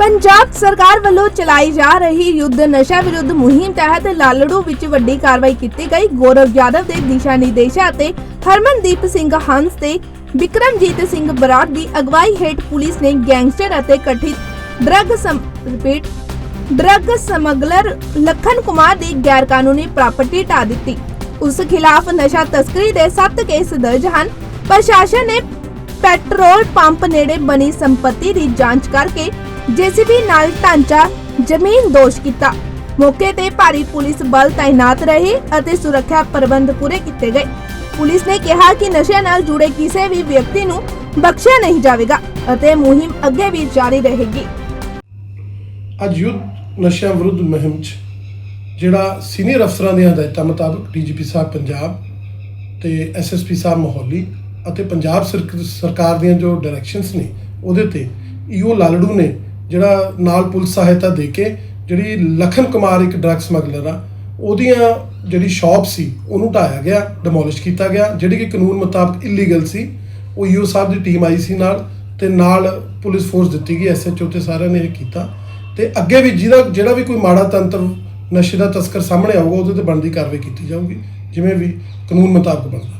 ਪੰਜਾਬ ਸਰਕਾਰ ਵੱਲੋਂ ਚਲਾਈ ਜਾ ਰਹੀ ਯੁੱਧ ਨਸ਼ਾ ਵਿਰੁੱਧ ਮੁਹਿੰਮ ਤਹਿਤ ਲਾਲੜੂ ਵਿੱਚ ਵੱਡੀ ਕਾਰਵਾਈ ਕੀਤੀ ਗਈ। ਗੌਰਵ ਯਾਦਵ ਦੇ ਦਿਸ਼ਾ ਨਿਰਦੇਸ਼ਾਂ ਅਤੇ ਹਰਮਨਦੀਪ ਸਿੰਘ ਹੰਸ ਤੇ ਵਿਕਰਮਜੀਤ ਸਿੰਘ ਬਰਾੜ ਦੀ ਅਗਵਾਈ ਹੇਠ ਪੁਲਿਸ ਨੇ ਗੈਂਗਸਟਰ ਅਤੇ ਕਥਿਤ drug repeat, drug smuggler Lakhan Kumar ਦੀ ਗੈਰ ਕਾਨੂੰਨੀ ਪ੍ਰਾਪਰਟੀ ਢਾ ਦਿੱਤੀ। ਉਸ ਖਿਲਾਫ ਨਸ਼ਾ ਤਸਕਰੀ ਦੇ 7 ਕੇਸ ਦਰਜ ਹਨ। ਪ੍ਰਸ਼ਾਸਨ ਨੇ ਪੈਟਰੋਲ ਪੰਪ ਨੇੜੇ ਬਣੀ ਸੰਪਤੀ ਦੀ ਜਾਂਚ ਕਰਕੇ ਜੀਸੀਬੀ ਨਾਲ ਢਾਂਚਾ ਜ਼ਮੀਨ ਦੋਸ਼ ਕੀਤਾ। ਮੌਕੇ ਤੇ ਭਾਰੀ ਪੁਲਿਸ ਬਲ ਤਾਇਨਾਤ ਰਹੇ ਅਤੇ ਸੁਰੱਖਿਆ ਪ੍ਰਬੰਧ ਪੂਰੇ ਕੀਤੇ ਗਏ। ਪੁਲਿਸ ਨੇ ਕਿਹਾ ਕਿ ਨਸ਼ੇ ਨਾਲ ਜੁੜੇ ਕਿਸੇ ਵੀ ਵਿਅਕਤੀ ਨੂੰ ਬਖਸ਼ਿਆ ਨਹੀਂ ਜਾਵੇਗਾ ਅਤੇ ਮੁਹਿੰਮ ਅੱਗੇ ਵੀ ਜਾਰੀ ਰਹੇਗੀ। ਅੱਜ ਯੁੱਧ ਨਸ਼ਿਆਂ ਵਿਰੁੱਧ ਮੁਹਿੰਮ 'ਚ, ਜਿਹੜਾ ਸੀਨੀਅਰ ਅਫਸਰਾਂ ਦੀਆਂ ਹਦਾਇਤਾਂ ਮੁਤਾਬਕ ਡੀਜੀਪੀ ਸਾਹਿਬ ਪੰਜਾਬ ਤੇ ਐਸਐਸਪੀ ਸਾਹਿਬ ਮੋਹਾਲੀ ਅਤੇ ਪੰਜਾਬ ਸਰਕਾਰ ਦੀਆਂ ਜੋ ਡਾਇਰੈਕਸ਼ਨਸ ਨੇ, ਉਹਦੇ ਤੇ ਈਓ ਲਾਲੜੂ ਨੇ ਜਿਹੜਾ ਨਾਲ ਪੁਲਿਸ ਸਹਾਇਤਾ ਦੇ ਕੇ ਜਿਹੜੀ ਲਖਨ ਕੁਮਾਰ ਇੱਕ ਡਰੱਗ ਸਮਗਲਰ ਆ, ਉਹਦੀਆਂ ਜਿਹੜੀ ਸ਼ਾਪ ਸੀ, ਉਹਨੂੰ ਢਾਇਆ ਗਿਆ ਡਿਮੋਲਿਸ਼ ਕੀਤਾ ਗਿਆ, ਜਿਹੜੀ ਕਿ ਕਾਨੂੰਨ ਮੁਤਾਬਕ ਇਲੀਗਲ ਸੀ, ਉਹ ਈਓ ਸਾਹਿਬ ਦੀ ਟੀਮ ਆਈ ਸੀ ਨਾਲ ਤੇ ਨਾਲ ਪੁਲਿਸ ਫੋਰਸ ਦਿੱਤੀ ਗਈ ਐਸਐਚਓ ਤੇ ਸਾਰਿਆਂ ਨੇ ਇਹ ਕੀਤਾ। ਤੇ ਅੱਗੇ ਵੀ ਜਿਹਦਾ, ਜਿਹੜਾ ਵੀ ਕੋਈ ਮਾੜਾ ਤੰਤਰ, ਨਸ਼ੇ ਦਾ ਤਸਕਰ ਸਾਹਮਣੇ ਆਊਗਾ, ਉਹਦੇ ਤੇ ਬਣਦੀ ਕਾਰਵਾਈ ਕੀਤੀ ਜਾਊਗੀ, ਜਿਵੇਂ ਵੀ ਕਾਨੂੰਨ ਮੁਤਾਬਕ ਬਣਦਾ।